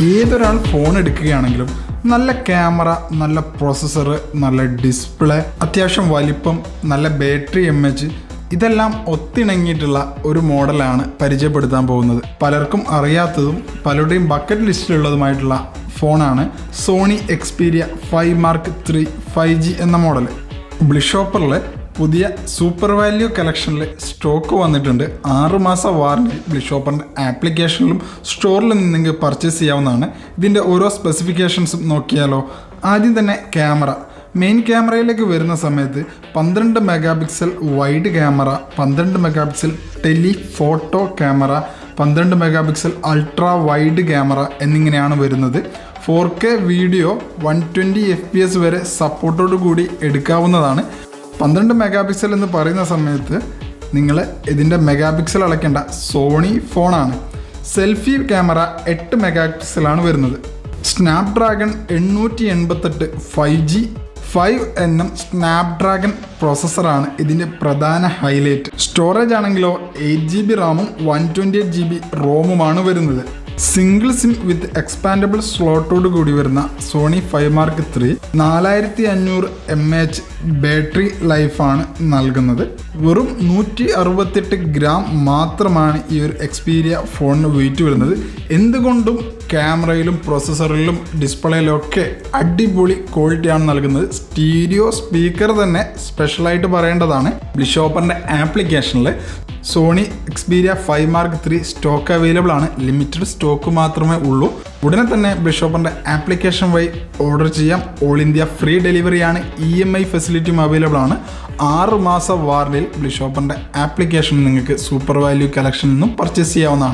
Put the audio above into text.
ഏതൊരാൾ phone എടുക്കുകയാണെങ്കിലും നല്ല camera നല്ല processor നല്ല ഡിസ്പ്ലേ അത്യാവശ്യം വലിപ്പം നല്ല ബാറ്ററി എം എച്ച് ഇതെല്ലാം ഒത്തിണങ്ങിയിട്ടുള്ള ഒരു മോഡലാണ് പരിചയപ്പെടുത്താൻ പോകുന്നത്. പലർക്കും അറിയാത്തതും പലരുടെയും ബക്കറ്റ് ലിസ്റ്റിലുള്ളതുമായിട്ടുള്ള ഫോണാണ് Sony Xperia five mark three five G എന്ന മോഡൽ ബ്ലിഷോപ്പറിലെ പുതിയ സൂപ്പർ വാല്യൂ കളക്ഷനിൽ സ്റ്റോക്ക് വന്നിട്ടുണ്ട്. ആറുമാസ വാറണ്ടി ബ്ലിഷോപ്പറിന്റെ ആപ്ലിക്കേഷനിലും സ്റ്റോറിലും നിങ്ങൾക്ക് പർച്ചേസ് ചെയ്യാവുന്നതാണ്. ഇതിന്റെ ഓരോ സ്പെസിഫിക്കേഷൻസും നോക്കിയാലോ. ആദ്യം തന്നെ ക്യാമറ. മെയിൻ ക്യാമറയിലേക്ക് വരുന്ന സമയത്ത് പന്ത്രണ്ട് മെഗാ പിക്സൽ വൈഡ് ക്യാമറ പന്ത്രണ്ട് mega pixel telephoto camera പന്ത്രണ്ട് mega pixel ultra wide camera എന്നിങ്ങനെയാണ് വരുന്നത്. Four K video one twenty F P S വരെ സപ്പോർട്ടോടു കൂടി എടുക്കാവുന്നതാണ്. പന്ത്രണ്ട് മെഗാ പിക്സൽ എന്ന് പറയുന്ന സമയത്ത് നിങ്ങൾ ഇതിന്റെ മെഗാ പിക്സൽ അളക്കേണ്ട സോണി ഫോണാണ്. സെൽഫി ക്യാമറ എട്ട് മെഗാ പിക്സലാണ് വരുന്നത്. സ്നാപ്ഡ്രാഗൺ എണ്ണൂറ്റി എൺപത്തെട്ട് five G five N M Snapdragon പ്രോസസ്സറാണ് ഇതിന്റെ പ്രധാന ഹൈലൈറ്റ്. സ്റ്റോറേജ് ആണെങ്കിലോ എയ്റ്റ് ജി ബി റാമും one twenty eight G B റോമുമാണ് വരുന്നത്. സിംഗിൾ സിം വിത്ത് എക്സ്പാൻഡബിൾ സ്ലോട്ടോട് കൂടി വരുന്ന സോണി ഫൈവ് മാർക്ക് ത്രീ നാലായിരത്തി അഞ്ഞൂറ് എം എച്ച് ബാറ്ററി ലൈഫാണ് നൽകുന്നത്. വെറും നൂറ്റി അറുപത്തെട്ട് ഗ്രാം മാത്രമാണ് ഈ ഒരു എക്സ്പീരിയ ഫോണിന് വെയിറ്റ് വരുന്നത്. എന്തുകൊണ്ടും ക്യാമറയിലും പ്രോസസ്സറിലും ഡിസ്പ്ലേയിലും ഒക്കെ അടിപൊളി ക്വാളിറ്റിയാണ് നൽകുന്നത്. സ്റ്റീരിയോ സ്പീക്കർ തന്നെ സ്പെഷ്യലായിട്ട് പറയേണ്ടതാണ്. ബിഷോപ്പറിന്റെ ആപ്ലിക്കേഷനിൽ Sony Xperia five mark three stock available ആണ്. ലിമിറ്റഡ് സ്റ്റോക്ക് മാത്രമേ ഉള്ളൂ. ഉടനെ തന്നെ ബിഷോപ്പറിന്റെ ആപ്ലിക്കേഷൻ വഴി ഓർഡർ ചെയ്യാം. ഓൾ ഇന്ത്യ ഫ്രീ ഡെലിവറിയാണ് ഇ എം ഐ ഫെസിലിറ്റിയും അവൈലബിൾ ആണ്. ആറ് മാസ വാർഡിൽ ബിഷോപ്പറിന്റെ ആപ്ലിക്കേഷൻ നിങ്ങൾക്ക് സൂപ്പർ വാല്യൂ കളക്ഷനിൽ നിന്നും പർച്ചേസ് ചെയ്യാവുന്നതാണ്.